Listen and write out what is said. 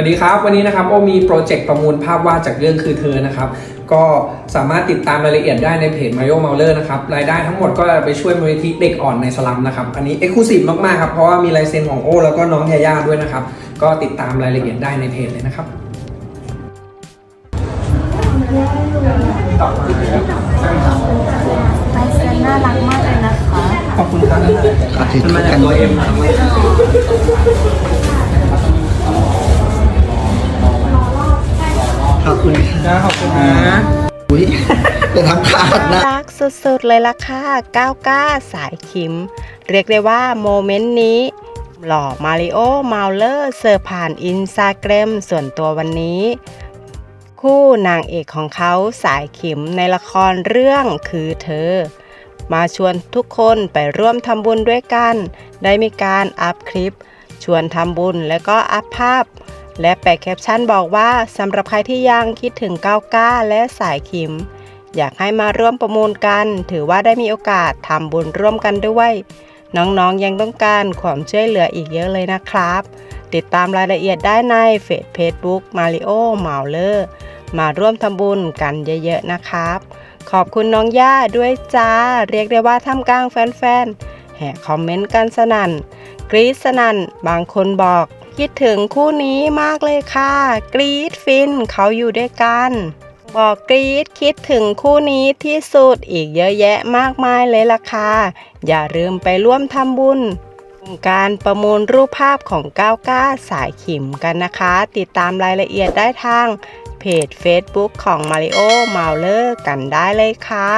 วัสดีครับ วันนี้นะครับโอมีโปรเจกต์ประมูลภาพวาดจากเรื่องคือเธอนะครับ ก็สามารถติดตามรายละเอียดได้ในเพจ Mario m a u l e r นะครับรายได้ทั้งหมดก็ไปช่วยมูลนิธิเด็กอ่อนในสลัมนะครับ อันนี้เอ็กซ์คลูซีฟมากๆครับ เพราะว่ามีลายเซ็นของโอแล้วก็น้องยาย่าด้วยนะครับ ก็ติดตามรายละเอียดได้ในเพจเลยนะครับต่อมาใช่ครับลายเซ็นน่ารักมากเลยนะคะ ขอบคุณครับมันมาจากตัวเอ็ม ขอบคุณค่ะนะขอบคุณนะอุ้ยจะทำขาดนะรักสุดๆเลยล่ะค่ะก้าวก้าสายคิม เรียกได้ว่าโมเมนต์นี้หล่อมาริโอมาเลอร์เสิร์ฟผ่านอินสตาแกรมส่วนตัววันนี้ คู่นางเอกของเขาสายขิมในละครเรื่องคือเธอ มาชวนทุกคนไปร่วมทำบุญด้วยกัน ได้มีการอัพคลิป ชวนทำบุญและก็อัพภาพ และแปะแคปชั่นบอกว่าสำหรับใครที่ยังคิดถึงก้าวก้าและสายขิม อยากให้มาร่วมประมูลกัน ถือว่าได้มีโอกาสทำบุญร่วมกันด้วย น้องๆยังต้องการความช่วยเหลืออีกเยอะเลยนะครับ ติดตามรายละเอียดได้ในเฟซเฟซบุ๊กมาริโอเมาเลอร์มาร่วมทำบุญกันเยอะๆนะครับ ขอบคุณน้องย่าด้วยจ้า เรียกได้ว่าท่ามกลางแฟนๆแห่คอมเมนต์กันสนั่นกรี๊ดสนั่นบางคนบอก คิดถึงคู่นี้มากเลยค่ะ กรีดฟินเขาอยู่ด้วยกัน บอกกรีดคิดถึงคู่นี้ที่สุดอีกเยอะแยะมากมายเลยล่ะค่ะ อย่าลืมไปร่วมทำบุญการประมูลรูปภาพของก้าวก้าสายขิมกันนะคะ ติดตามรายละเอียดได้ทางเพจ Facebook ของ Mario m a u l e r กันได้เลยค่ะ